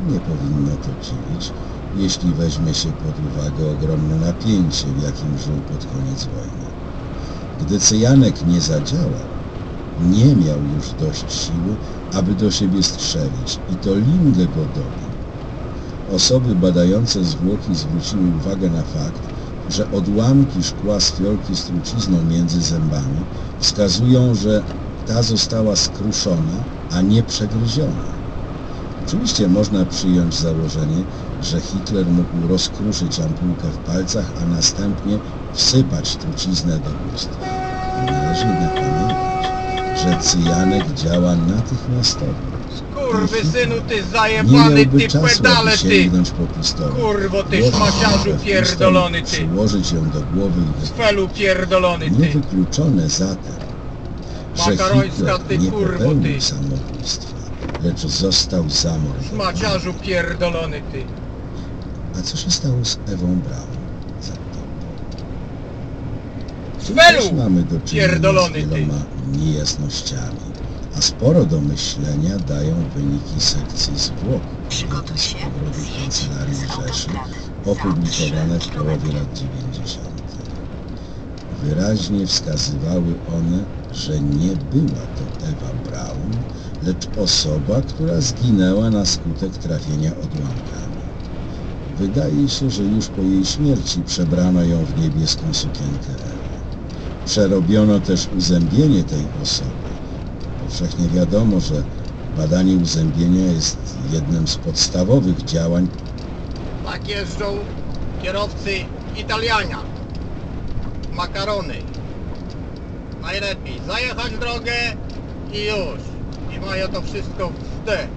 Nie powinno to dziwić, jeśli weźmie się pod uwagę ogromne napięcie, w jakim żył pod koniec wojny. Gdy cyjanek nie zadziałał, nie miał już dość siły, aby do siebie strzelić i to Lingę go dobił. Osoby badające zwłoki zwróciły uwagę na fakt, że odłamki szkła z fiolki z trucizną między zębami wskazują, że ta została skruszona, a nie przegryziona. Oczywiście można przyjąć założenie, że Hitler mógł rozkruszyć ampułkę w palcach, a następnie wsypać truciznę do ust. Należy jednak pamiętać, że cyjanek działa natychmiastowo. Kurwy synu ty zajebany ty pedale ty! Kurwo ty szmaciarzu pierdolony ty! Przyłożyć ją do głowy i. Felu pierdolony ty! Niewykluczone zatem, że Hitler nie popełnił samobójstwa, lecz został zamordowany. Szmaciarzu pierdolony ty! A co się stało z Ewą Braun? Zapytał Paul. Tu też mamy do czynienia z Pierdolony ty. wieloma niejasnościami, a sporo do myślenia dają wyniki sekcji zwłok Przygotuj się, zjedź Kancelarii z Rzeszy, autostrady. opublikowane Za w połowie lat 90. Wyraźnie wskazywały one, że nie była to Ewa lecz osoba, która zginęła na skutek trafienia odłamkami. Wydaje się, że już po jej śmierci przebrano ją w niebieską sukienkę. Przerobiono też uzębienie tej osoby. Powszechnie wiadomo, że badanie uzębienia jest jednym z podstawowych działań Tak jeżdżą kierowcy Italiania. Makarony. Najlepiej zajechać drogę i już. Mają to wszystko w D.